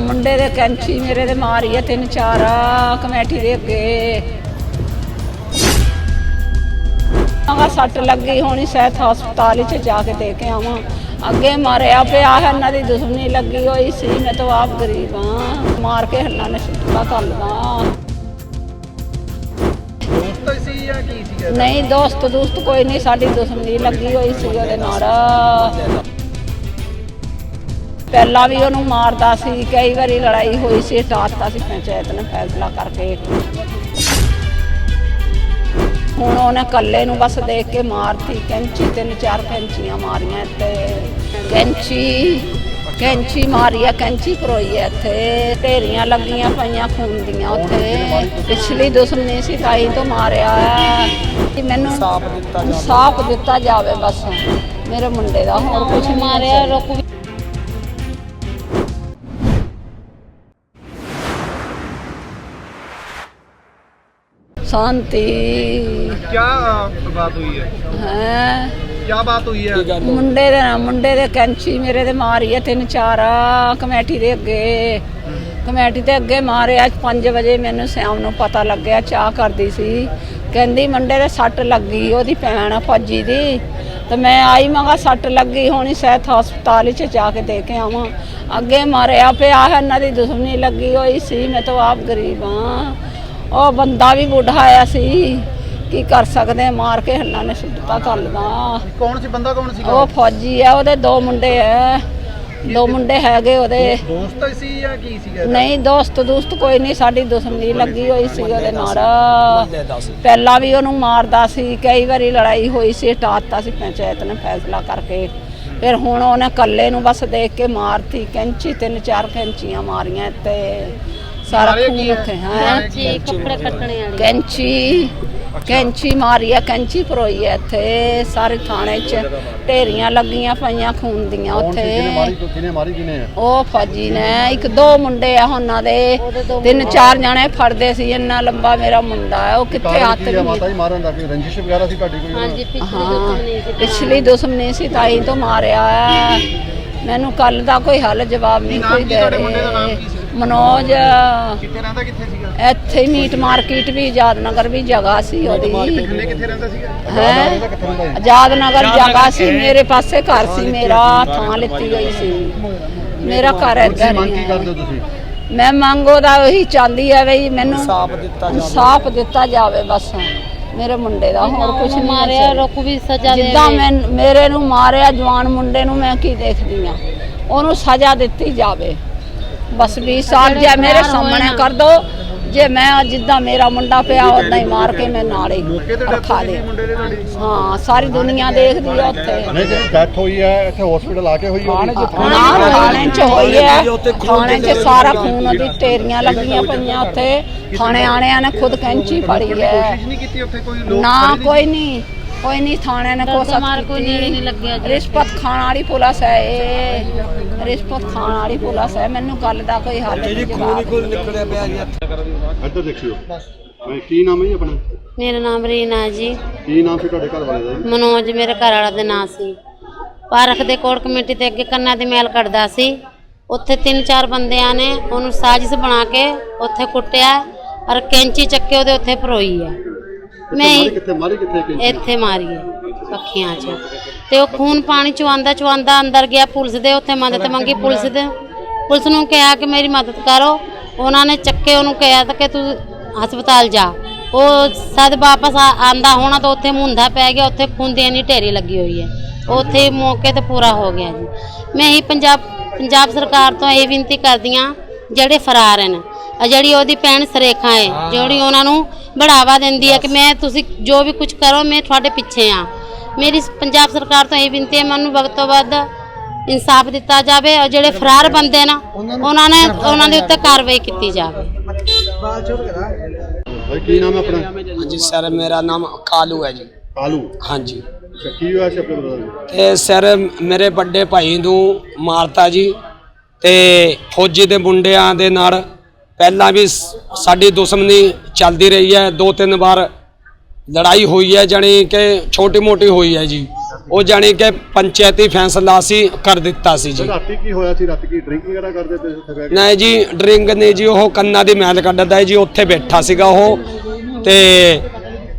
ਮੁੰਡੇ ਦੇ ਕੈਂਚੀ ਮੇਰੇ ਦੇ ਮਾਰੀ ਆ ਤਿੰਨ ਚਾਰ ਕਮੇਟੀ ਦੇ ਅੱਗੇ। ਆਹ ਸੱਟ ਲੱਗੀ ਹੋਣੀ ਸਹਿਤ ਹਸਪਤਾਲ ਵਿੱਚ ਜਾ ਕੇ ਦੇ ਕੇ ਆਵਾਂ। ਅੱਗੇ ਮਾਰਿਆ ਪਿਆ ਹੈ ਇਹਨਾਂ ਦੀ ਦੁਸ਼ਮਣੀ ਲੱਗੀ ਹੋਈ ਸੀ ਮੈਂ ਤਾਂ ਆਪ ਗਰੀਬ ਹਾਂ। ਮਾਰ ਕੇ ਹੰਨਾ ਨੇ ਸੁੱਟਾ ਕੱਲਦਾ ਦੋਸਤ ਸੀ ਜਾਂ ਕੀ ਸੀਗਾ? ਨਹੀਂ ਦੋਸਤ ਦੋਸਤ ਕੋਈ ਨਹੀਂ ਸਾਡੀ ਦੁਸ਼ਮਣੀ ਲੱਗੀ ਹੋਈ ਸੀ ਉਹਦੇ ਨਾਲ। ਪਹਿਲਾਂ ਵੀ ਉਹਨੂੰ ਮਾਰਦਾ ਸੀ ਕਈ ਵਾਰੀ ਲੜਾਈ ਹੋਈ ਸੀ ਟਾਟਤਾ ਸੀ ਪੰਚਾਇਤ ਨੇ ਫੈਸਲਾ ਕਰਕੇ। ਹੁਣ ਉਹਨੇ ਕੱਲੇ ਨੂੰ ਬਸ ਦੇਖ ਕੇ ਮਾਰਤੀ ਕੈਂਚੀ ਤਿੰਨ ਚਾਰ ਕੈਂਚੀਆਂ ਮਾਰੀਆਂ ਤੇ ਕੈਂਚੀ ਕੈਂਚੀ ਮਾਰੀ ਆ ਕੈਂਚੀ ਕਰੋਈ ਆ ਇੱਥੇ। ਢੇਰੀਆਂ ਲੱਗੀਆਂ ਪਈਆਂ ਖੂਨ ਦੀਆਂ ਉੱਥੇ। ਪਿਛਲੀ ਦੁਸ਼ਮਣੀ ਸੀ ਤਾਈ ਤੋਂ ਮਾਰਿਆ ਕਿ ਮੈਨੂੰ ਸਾਫ਼ ਦਿੱਤਾ ਜਾਂਦਾ ਸਾਫ਼ ਦਿੱਤਾ ਜਾਵੇ ਬਸ। ਮੇਰੇ ਮੁੰਡੇ ਦਾ ਹੋਰ ਕੁਝ ਮਾਰਿਆ ਰੁਕ शांति क्या बात हुई है ਹੈ क्या बात हुई है ਮੁੰਡੇ ਦੇ ਨਾ ਮੁੰਡੇ ਦੇ ਕੈਂਚੀ ਮੇਰੇ ਦੇ ਮਾਰੀ ਆ ਤਿੰਨ ਚਾਰ ਕਮੇਟੀ ਦੇ ਅੱਗੇ ਕਮੇਟੀ ਦੇ ਅੱਗੇ ਮਾਰਿਆ 5 ਵਜੇ ਮੈਨੂੰ ਸ਼ਾਮ ਨੂੰ ਪਤਾ ਲੱਗਿਆ ਚਾਹ ਕਰਦੀ ਸੀ ਕਹਿੰਦੀ ਮੁੰਡੇ ਦੇ ਸੱਟ ਲੱਗੀ ਉਹਦੀ ਭੈਣ ਆ ਫੌਜੀ ਦੀ ਤੇ ਮੈਂ ਆਈ ਮਗਾ ਸੱਟ ਲੱਗੀ ਹੋਣੀ ਸਹਿਤ ਹਸਪਤਾਲ ਵਿੱਚ ਜਾ ਕੇ ਦੇ ਕੇ ਆਵਾਂ ਅੱਗੇ ਮਾਰਿਆ ਪਿਆ ਹੈ ਇਹਨਾਂ ਦੀ ਦੁਸ਼ਮਣੀ ਲੱਗੀ ਹੋਈ ਸੀ ਮੈਂ ਤਾਂ ਆਪ ਗਰੀਬ ਹਾਂ ਉਹ ਬੰਦਾ ਵੀ ਬੁੱਢਾ ਆਇਆ ਸੀ। ਕੀ ਕਰ ਸਕਦੇ ਆ, ਮਾਰ ਕੇ ਹੰਨਾ ਨੇ ਸੁੱਟਤਾ ਕੱਲਦਾ ਕੌਣ ਸੀ? ਬੰਦਾ ਕੌਣ ਸੀਗਾ? ਉਹ ਫੌਜੀ ਆ ਉਹਦੇ ਦੋ ਮੁੰਡੇ ਆ। ਦੋ ਮੁੰਡੇ ਹੈਗੇ ਉਹਦੇ। ਦੋਸਤ ਸੀ ਜਾਂ ਕੀ ਸੀਗਾ ਨਹੀਂ ਦੋਸਤ ਦੋਸਤ ਕੋਈ ਨਹੀਂ। ਸਾਡੀ ਦੁਸ਼ਮਣੀ ਲੱਗੀ ਹੋਈ ਸੀ ਉਹਦੇ ਨਾਲ। ਪਹਿਲਾਂ ਵੀ ਉਹਨੂੰ ਮਾਰਦਾ ਸੀ। ਕਈ ਵਾਰੀ ਲੜਾਈ ਹੋਈ ਸੀ ਟਾਟਤਾ ਸੀ ਪੰਚਾਇਤ ਨੇ ਫੈਸਲਾ ਕਰਕੇ। ਫਿਰ ਹੁਣ ਉਹਨੇ ਕੱਲੇ ਨੂੰ ਬਸ ਦੇਖ ਕੇ ਮਾਰਤੀ। ਕੈਂਚੀ ਤਿੰਨ ਚਾਰ ਕੈਂਚੀਆਂ ਮਾਰੀਆਂ ਤੇ ਸਾਰਾ ਮਾਰਿਆ ਖੂਨ ਕੀ ਹੈ? ਉੱਥੇ ਹੈ। ਜੀ ਕੱਪੜੇ ਕੱਟਣੇ ਵਾਲੀ। ਕੈਂਚੀ ਕੈਂਚੀ ਮਾਰੀ ਆ ਕੈਂਚੀ ਪਰੋਈ ਆ ਇੱਥੇ। ਸਾਰੇ ਥਾਣੇ 'ਚ ਢੇਰੀਆਂ ਲੱਗੀਆਂ ਪਈਆਂ ਖੂਨ ਦੀਆਂ ਉੱਥੇ। ਕਿਨੇ ਮਾਰੀ ਕਿਨੇ ਉਹ ਫੌਜੀ ਨੇ। ਇੱਕ ਦੋ ਮੁੰਡੇ ਆ ਉਹਨਾਂ ਦੇ। ਤਿੰਨ ਚਾਰ ਜਣੇ ਫੜਦੇ ਸੀ। ਇੰਨਾ ਲੰਬਾ ਮੇਰਾ ਮੁੰਡਾ ਹੈ ਉਹ ਕਿੱਥੇ ਹੱਥ ਵੀ ਨਹੀਂ ਜੀ ਮਾਰਨ ਦਾ ਕੋਈ ਰੰਜਿਸ਼ ਵਗੈਰਾ ਸੀ ਤੁਹਾਡੀ ਕੋਈ? ਹਾਂਜੀ ਪਿਛਲੀ ਹਾਂ ਦੁਸ਼ਮਣੀ ਸੀ ਪਿਛਲੀ ਦੁਸ਼ਮਣੀ ਸੀ ਤਾਈ ਤੋਂ ਮਾਰਿਆ ਹੈ ਮੈਨੂੰ ਕੱਲ ਦਾ ਕੋਈ ਹੱਲ ਜਵਾਬ ਨਹੀਂ ਕੋਈ ਦੇ ਤੁਹਾਡੇ ਮੁੰਡੇ ਦਾ ਨਾਮ ਰਹੇ ਕੀ ਸੀ? ਮਨੋਜ ਕਿੱਥੇ ਰਹਿੰਦਾ ਕਿੱਥੇ ਸੀਗਾ? ਇੱਥੇ ਹੀ ਮੀਟ ਮਾਰਕੀਟ ਵੀ ਆਜ਼ਾਦ ਨਗਰ ਵੀ ਜਗ੍ਹਾ ਸੀ ਉਹਦੀ। ਥੱਲੇ ਕਿੱਥੇ ਰਹਿੰਦਾ ਸੀਗਾ? ਹੈ? ਕਿੱਥੇ ਰਹਿੰਦਾ ਆਜ਼ਾਦ ਨਗਰ ਜਗ੍ਹਾ ਸੀ ਮੇਰੇ ਪਾਸੇ ਘਰ ਸੀ ਮੇਰਾ ਥਾਂ ਲਿੱਤੀ ਹੋਈ ਸੀ। ਮੇਰਾ ਘਰ ਇੱਧਰ ਹੀ ਹੈ। ਤੁਸੀਂ? ਮੈਂ ਮੰਗੋ ਦਾ ਉਹੀ ਚਾਹੁੰਦੀ ਹੈ ਵੀ ਮੈਨੂੰ ਸਾਫ਼ ਦਿੱਤਾ ਇਨਸਾਫ ਦਿੱਤਾ ਜਾਵੇ ਬਸ। ਮੇਰੇ ਮੁੰਡੇ ਦਾ ਹੋਰ ਕੁਝ ਨਹੀਂ ਮਾਰਿਆ ਮਾਰਿਆ ਰੁਕ ਵੀ ਸਜ਼ਾ ਦੇ ਜਿੱਦਾਂ ਮੈਂ ਮੇਰੇ ਨੂੰ ਮਾਰਿਆ ਜਵਾਨ ਮੁੰਡੇ ਨੂੰ ਮੈਂ ਕੀ ਦੇਖਦੀ ਆ? ਉਹਨੂੰ ਸਜ਼ਾ ਦਿੱਤੀ ਜਾਵੇ। ਬਸ 20 ਸਾਲ ਜੇ ਮੇਰੇ ਸਾਹਮਣੇ ਕਰ ਦੋ ਜੇ ਮੈਂ ਜਿੱਦਾਂ ਮੇਰਾ ਮੁੰਡਾ ਪਿਆ ਉਦਾਂ ਹੀ ਮਾਰ ਕੇ ਮੈਂ ਨਾਲੇ ਰਖਾ ਦੇ। ਮੁੰਡੇ ਦੇ ਤੁਹਾਡੀ? ਹਾਂ ਸਾਰੀ ਦੁਨੀਆ ਦੇਖਦੀ ਆ ਉੱਥੇ। ਨਹੀਂ ਜਿਹੜੀ ਡੈਥ ਹੋਈ ਹੈ ਇੱਥੇ ਹਸਪੀਟਲ ਆ ਕੇ ਹੋਈ ਨਾ ਥਾਣੇ ਚ ਹੋਈ ਹੈ। ਥਾਣੇ ਚ ਸਾਰਾ ਖੂਨ ਉਹਦੀ ਢੇਰੀਆਂ ਲੱਗੀਆਂ ਪਈਆਂ ਉੱਥੇ। ਥਾਣੇ ਆਣਿਆਂ ਨੇ ਖੁਦ ਕੈਂਚੀ ਫੜੀ ਹੈ। ਕੋਸ਼ਿਸ਼ ਨਹੀਂ ਕੀਤੀ ਉੱਥੇ ਕੋਈ ਲੋਕ ਨਾ? ਕੋਈ ਨਹੀਂ। ਕੋਈ ਨਹੀਂ ਥਾਣੇ ਨੇ ਕੋਸ਼ਿਸ਼ ਮਾਰ ਕੋਈ ਨੇੜੇ ਨਹੀਂ ਲੱਗਿਆ ਜੀ। ਰਿਸ਼ਵਤ ਖਾਣ ਵਾਲੀ ਪੁਲਿਸ ਹੈ ਇਹ। ਰਿਸ਼ਵਤ ਖਾਣ ਵਾਲੀ ਪੁਲਿਸ ਹੈ। ਮੈਨੂੰ ਗੱਲ ਦਾ ਕੋਈ ਹੱਲ ਨਹੀਂ ਜਵਾਬ ਇੱਧਰ ਦੇਖਿਓ। ਮੈਂ ਕੀ ਨਾਮ ਹੈ ਜੀ ਆਪਣਾ? ਮੇਰਾ ਨਾਮ ਰੀਨਾ ਜੀ। ਕੀ ਨਾਮ ਸੀ ਤੁਹਾਡੇ ਘਰ ਵਾਲੇ ਦਾ ਜੀ? ਮਨੋਜ ਮੇਰੇ ਘਰ ਵਾਲਾ ਦੇ ਨਾਂ ਸੀ। ਪਾਰਕ ਦੇ ਕੋਲ ਕਮੇਟੀ ਤੇ ਅੱਗੇ ਕੰਨਾਂ ਦੀ ਮੈਲ ਕੱਢਦਾ ਸੀ। ਉੱਥੇ ਤਿੰਨ ਚਾਰ ਬੰਦਿਆਂ ਨੇ ਉਹਨੂੰ ਸਾਜ਼ਿਸ਼ ਬਣਾ ਕੇ ਉੱਥੇ ਕੁੱਟਿਆ ਔਰ ਕੈਂਚੀ ਚੱਕੇ ਉਹਦੇ ਉੱਥੇ ਪਰੋਈ ਹੈ ਮੈਂ ਕਿੱਥੇ ਮਾਰੀ ਕਿੱਥੇ ਕਿ ਇੱਥੇ ਮਾਰੀਏ ਅੱਖੀਆਂ 'ਚ। ਤੇ ਉਹ ਖੂਨ ਪਾਣੀ ਚੁਆਂਦਾ ਚੁਆਂਦਾ ਅੰਦਰ ਗਿਆ ਪੁਲਿਸ ਦੇ ਉੱਥੇ ਮਦਦ ਮੰਗੀ ਪੁਲਿਸ ਦੇ। ਪੁਲਿਸ ਨੂੰ ਕਿਹਾ ਕਿ ਮੇਰੀ ਮਦਦ ਕਰੋ। ਉਹਨਾਂ ਨੇ ਚੱਕੇ ਉਹਨੂੰ ਕਿਹਾ ਕਿ ਤੂੰ ਹਸਪਤਾਲ ਜਾ। ਉਹ ਸਦ ਵਾਪਸ ਆ- ਆਂਦਾ ਹੋਣਾ ਤਾਂ ਉੱਥੇ ਮੁੰਦਾ ਪੈ ਗਿਆ ਉੱਥੇ ਖੂਨ ਦੀ ਇੰਨੀ ਢੇਰੀ ਲੱਗੀ ਹੋਈ ਹੈ। ਉੱਥੇ ਮੌਕੇ ਤੇ ਪੂਰਾ ਹੋ ਗਿਆ ਜੀ। ਮੈਂ ਹੀ ਪੰਜਾਬ ਪੰਜਾਬ ਸਰਕਾਰ ਤੋਂ ਇਹ ਬੇਨਤੀ ਕਰਦੀ ਹਾਂ ਜਿਹੜੇ ਫਰਾਰ ਹਨ ਆ ਜਿਹੜੀ ਉਹਦੀ ਭੈਣ ਸਰੇਖਾ ਹੈ। ਜਿਹੜੀ ਉਹਨਾਂ ਨੂੰ ਬੜਾਵਾ ਦਿੰਦੀ ਹੈ ਕਿ ਮੈਂ ਤੁਸੀਂ ਜੋ ਵੀ ਕੁਝ ਕਰੋ ਮੈਂ ਤੁਹਾਡੇ ਪਿੱਛੇ ਆ। ਮੇਰੀ ਪੰਜਾਬ ਸਰਕਾਰ ਤੋਂ ਇਹ ਬੇਨਤੀ ਹੈ ਮੈਨੂੰ ਵਕਤ ਤੋਂ ਵੱਧ ਇਨਸਾਫ ਦਿੱਤਾ ਜਾਵੇ ਔਰ ਜਿਹੜੇ ਫਰਾਰ ਬੰਦੇ ਨਾ ਉਹਨਾਂ ਨੇ ਉਹਨਾਂ ਦੇ ਉੱਤੇ ਕਾਰਵਾਈ ਕੀਤੀ ਜਾਵੇ। ਭਾਈ ਕੀ ਨਾਮ ਹੈ ਆਪਣਾ? ਹਾਂਜੀ ਸਰ ਮੇਰਾ ਨਾਮ ਕਾਲੂ ਹੈ ਜੀ। ਕਾਲੂ? ਹਾਂਜੀ। ਅੱਛਾ, ਕੀ ਹੋਇਆ ਸੀ ਆਪਣੇ ਬ੍ਰਦਰ ਨੂੰ ਤੇ ਸਰ ਮੇਰੇ ਵੱਡੇ ਭਾਈ ਨੂੰ ਮਾਰਤਾ ਜੀ ਤੇ ਫੌਜੀ ਦੇ ਮੁੰਡਿਆਂ ਦੇ ਨਾਲ ਪਹਿਲਾਂ ਵੀ ਸਾਡੀ ਦੁਸ਼ਮਣੀ ਚੱਲਦੀ ਰਹੀ ਹੈ। ਦੋ ਤਿੰਨ ਵਾਰ ਲੜਾਈ ਹੋਈ ਹੈ ਜਾਣੀ ਕਿ ਛੋਟੀ ਮੋਟੀ ਹੋਈ ਹੈ ਜੀ। ਉਹ ਜਾਣੀ ਕਿ ਪੰਚਾਇਤੀ ਫੈਸਲਾ ਸੀ ਕਰ ਦਿੱਤਾ ਸੀ ਜੀ। ਰਾਤੀ ਕੀ ਹੋਇਆ ਸੀ? ਰਾਤੀ ਕੀ ਡਰਿੰਕ ਵਗੈਰਾ ਕਰਦੇ ਤੇ ਕੇ? ਨਹੀਂ ਜੀ ਡਰਿੰਕ ਨੇ ਜੀ ਉਹ ਕੰਨਾਂ ਦੀ ਮੈਲ ਕੱਢਦਾ ਹੈ ਜੀ ਉੱਥੇ ਬੈਠਾ ਸੀਗਾ ਉਹ। ਤੇ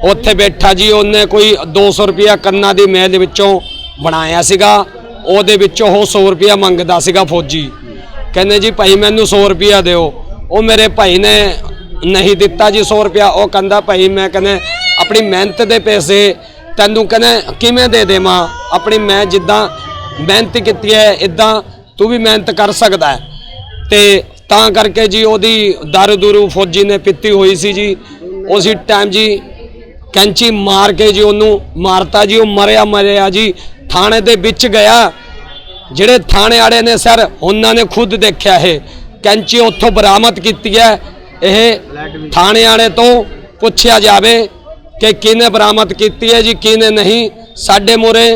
ਉੱਥੇ ਬੈਠਾ ਜੀ ਉਹਨੇ ਕੋਈ 200 ਰੁਪਿਆ ਕੰਨਾਂ ਦੀ ਮੈਲ ਦੇ ਵਿੱਚੋਂ ਬਣਾਇਆ ਸੀਗਾ। ਉਹਦੇ ਵਿੱਚੋਂ ਉਹ 100 ਰੁਪਿਆ ਮੰਗਦਾ ਸੀਗਾ ਫੌਜੀ। ਕਹਿੰਦੇ ਜੀ ਭਾਈ ਮੈਨੂੰ 100 ਰੁਪਿਆ ਦਿਓ। ਉਹ ਮੇਰੇ ਭਾਈ ਨੇ ਨਹੀਂ ਦਿੱਤਾ ਜੀ 100 ਰੁਪਿਆ ਉਹ ਕਹਿੰਦਾ, ਭਾਈ, ਮੈਂ ਕਹਿੰਦੇ, ਆਪਣੀ ਮਿਹਨਤ ਦੇ ਪੈਸੇ ਤੈਨੂੰ ਕਹਿੰਦੇ, ਕਿਵੇਂ ਦੇ ਦੇਵਾਂ? ਆਪਣੀ ਮੈਂ ਜਿੱਦਾਂ ਮਿਹਨਤ ਕੀਤੀ ਹੈ ਇਦਾਂ ਤੂੰ ਵੀ ਮਿਹਨਤ ਕਰ ਸਕਦਾ ਹੈ। ਤੇ ਤਾਂ ਕਰਕੇ ਜੀ ਉਹਦੀ ਦਾਰੂ ਦੂਰੂ ਫੌਜੀ ਨੇ ਪੀਤੀ ਹੋਈ ਸੀ ਜੀ। ਉਸੇ ਟਾਈਮ ਜੀ ਕੈਂਚੀ ਮਾਰ ਕੇ ਜੀ ਉਹਨੂੰ ਮਾਰਤਾ ਜੀ। ਉਹ ਮਰਿਆ ਮਰਿਆ ਜੀ। ਥਾਣੇ ਦੇ ਵਿੱਚ ਗਿਆ। ਜਿਹੜੇ ਥਾਣੇ ਵਾਲੇ ਨੇ ਸਰ, ਉਹਨਾਂ ਨੇ ਖੁਦ ਦੇਖਿਆ ਇਹ। ਕੈਂਚੀ ਉੱਥੋਂ ਬਰਾਮਦ ਕੀਤੀ ਹੈ। ਇਹ ਥਾਣੇ ਵਾਲੇ ਤੋਂ ਪੁੱਛਿਆ ਜਾਵੇ ਕਿ ਕਿਹਨੇ ਬਰਾਮਦ ਕੀਤੀ ਹੈ ਜੀ ਕਿਹਨੇ ਨਹੀਂ। ਸਾਡੇ ਮੂਹਰੇ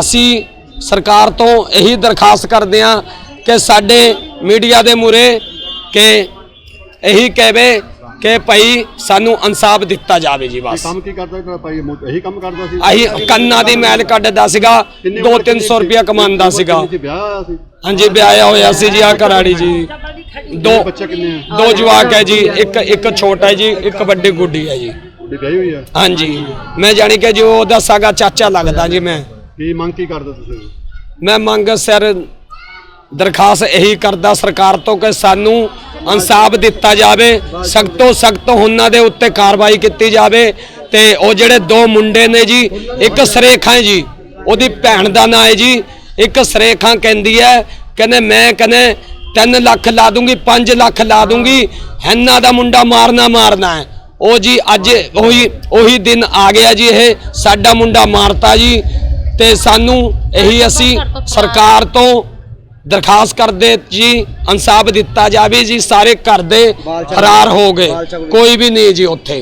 ਅਸੀਂ ਸਰਕਾਰ ਤੋਂ ਇਹੀ ਦਰਖਾਸਤ ਕਰਦੇ ਹਾਂ ਕਿ ਸਾਡੇ ਮੀਡੀਆ ਦੇ ਮੂਹਰੇ ਕਿ ਇਹੀ ਕਹਵੇ ਕਿ ਭਾਈ ਸਾਨੂੰ ਇਨਸਾਫ ਦਿੱਤਾ ਜਾਵੇ ਜੀ ਬਸ। ਕੰਮ ਕੀ ਕਰਦਾ ਤੁਹਾਡਾ ਭਾਈ ਇਹੀ ਕੰਮ ਕਰਦਾ ਸੀ? ਆਹੀ ਕੰਨਾਂ ਦੀ ਮੈਲ ਕੱਢਦਾ ਸੀਗਾ 2-300 ਰੁਪਇਆ ਕਮਾਉਂਦਾ ਸੀਗਾ। ਵਿਆਹ ਸੀ? ਹਾਂਜੀ ਵਿਆਹਿਆ ਹੋਇਆ ਸੀ ਜੀ ਆ ਘਰਾੜੀ ਜੀ। ਦੋ ਬੱਚੇ ਕਿੰਨੇ ਆ? ਦੋ ਜਵਾਕ ਹੈ ਜੀ ਇੱਕ ਇੱਕ ਛੋਟਾ ਹੈ ਜੀ ਇੱਕ ਵੱਡੀ ਗੁੱਡੀ ਹੈ ਜੀ। ਉਹਦੀ ਵਿਆਹੀ ਹੋਈ ਆ? ਹਾਂਜੀ। ਮੈਂ ਜਾਣੀ ਕਿ ਜੋ ਉਹਦਾ ਸਾਗਾ ਚਾਚਾ ਲੱਗਦਾ ਜੀ ਮੈਂ। ਕੀ ਮੰਗ ਕੀ ਕਰਦੇ ਤੁਸੀਂ? ਮੈਂ ਮੰਗ ਸਰ ਦਰਖਾਸਤ ਇਹੀ ਕਰਦਾ ਸਰਕਾਰ ਤੋਂ ਕਿ ਸਾਨੂੰ ਇਨਸਾਫ ਦਿੱਤਾ ਜਾਵੇ ਸਖਤ ਸਖਤ ਉਹਨਾਂ ਦੇ ਉੱਤੇ ਕਾਰਵਾਈ ਕੀਤੀ ਜਾਵੇ ਤੇ ਉਹ ਜਿਹੜੇ ਦੋ ਮੁੰਡੇ ਨੇ ਜੀ ਇੱਕ ਸਰੇਖਾਂ ਹੈ ਜੀ ਉਹਦੀ ਭੈਣ ਦਾ ਨਾਂ ਹੈ ਜੀ ਇੱਕ ਸਰੇਖਾਂ ਕਹਿੰਦੀ ਹੈ ਕਹਿੰਦੇ ਮੈਂ ਕਹਿੰਦੇ 3 ਲੱਖ ਲਾ ਦੂੰਗੀ 5 ਲੱਖ ਲਾ ਦੂੰਗੀ ਹੈਨਾ ਦਾ ਮੁੰਡਾ ਮਾਰਨਾ ਮਾਰਨਾ ਹੈ। ਉਹ ਜੀ ਅੱਜ ਉਹੀ ਉਹੀ ਦਿਨ ਆ ਗਿਆ ਜੀ ਇਹ ਸਾਡਾ ਮੁੰਡਾ ਮਾਰਤਾ ਜੀ ਤੇ ਸਾਨੂੰ ਇਹੀ ਅਸੀਂ ਸਰਕਾਰ ਤੋਂ ਦਰਖਾਸਤ ਕਰਦੇ ਜੀ ਇਨਸਾਫ ਦਿੱਤਾ ਜਾਵੇ ਜੀ ਸਾਰੇ ਘਰ ਦੇ ਫਰਾਰ ਹੋ ਗਏ। ਕੋਈ ਵੀ ਨਹੀਂ ਜੀ ਉੱਥੇ।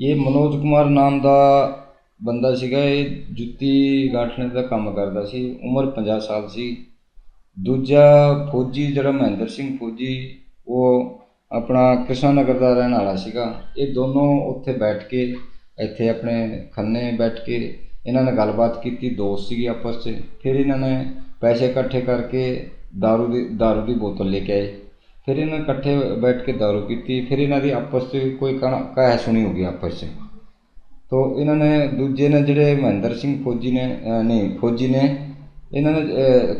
ਇਹ ਮਨੋਜ ਕੁਮਾਰ ਨਾਮ ਦਾ ਬੰਦਾ ਸੀਗਾ ਇਹ ਜੁੱਤੀ ਗਾਠਣੇ ਦਾ ਕੰਮ ਕਰਦਾ ਸੀ ਉਮਰ 50 ਸਾਲ ਸੀ ਦੂਜਾ ਫੌਜੀ ਜਿਹੜਾ ਮਹਿੰਦਰ ਸਿੰਘ ਫੌਜੀ ਉਹ ਆਪਣਾ ਕ੍ਰਿਸ਼ਨ ਨਗਰ ਦਾ ਰਹਿਣ ਵਾਲਾ ਸੀਗਾ ਇਹ ਦੋਨੋਂ ਉੱਥੇ ਬੈਠ ਕੇ ਇੱਥੇ ਆਪਣੇ ਖੰਨੇ ਬੈਠ ਕੇ ਇਹਨਾਂ ਨੇ ਗੱਲਬਾਤ ਕੀਤੀ ਦੋਸਤ ਸੀਗੇ ਆਪਸ 'ਚ ਫਿਰ ਇਹਨਾਂ ਨੇ ਪੈਸੇ ਇਕੱਠੇ ਕਰਕੇ दारू ਦੀ दारू ਦੀ ਬੋਤਲ ਲੈ ਕੇ ਆਏ ਫਿਰ ਇਹਨਾਂ ਨੇ ਇਕੱਠੇ ਬੈਠ ਕੇ दारू ਪੀਤੀ ਫਿਰ ਇਹਨਾਂ ਦੀ ਆਪਸ 'ਚ ਕੋਈ ਕਣ- ਕਹਿ ਸੁਣੀ ਹੋ ਗਈ ਆਪਸ 'ਚ ਤੋ ਇਹਨਾਂ ਨੇ ਦੂਜੇ ਨੇ ਜਿਹੜੇ ਮਹਿੰਦਰ ਸਿੰਘ ਫੌਜੀ ਨੇ ਨਹੀਂ ਫੌਜੀ ਨੇ ਇਹਨਾਂ ਨੇ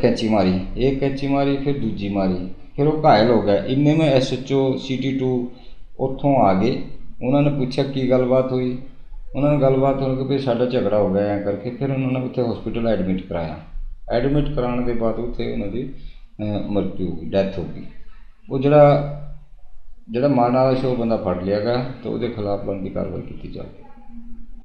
ਕੈਂਚੀ ਮਾਰੀ। ਇਹ ਕੈਂਚੀ ਮਾਰੀ ਫਿਰ ਦੂਜੀ ਮਾਰੀ। ਫਿਰ ਉਹ ਘਾਇਲ ਹੋ ਗਿਆ ਇੰਨੇ में ਐਸਐਚਓ ਸਿਟੀ 2 ਉੱਥੋਂ ਆ ਗਏ। ਉਹਨਾਂ ਨੇ ਪੁੱਛਿਆ ਕੀ ਗੱਲਬਾਤ ਹੋਈ? ਉਹਨਾਂ ਨਾਲ ਗੱਲਬਾਤ ਹੋਣ ਕੇ ਵੀ ਸਾਡਾ ਝਗੜਾ ਹੋ ਗਿਆ ਐਂ ਕਰਕੇ। ਫਿਰ ਉਹਨਾਂ ਨੇ ਉੱਥੇ ਹਸਪੀਟਲ ਐਡਮਿਟ ਕਰਾਇਆ। ਐਡਮਿਟ ਕਰਾਉਣ ਦੇ ਬਾਅਦ ਉੱਥੇ ਉਹਨਾਂ ਦੀ ਅਹ, ਹੋ ਗਈ ਡੈਥ ਹੋ ਗਈ। ਉਹ ਜਿਹੜਾ ਜਿਹੜਾ ਮਾਰਨ ਵਾਲਾ ਸੀ ਬੰਦਾ ਫੜ ਲਿਆ ਗਿਆ ਤੇ ਉਹਦੇ ਖਿਲਾਫ ਬਣਦੀ ਕਾਰਵਾਈ ਕੀਤੀ ਜਾਵੇ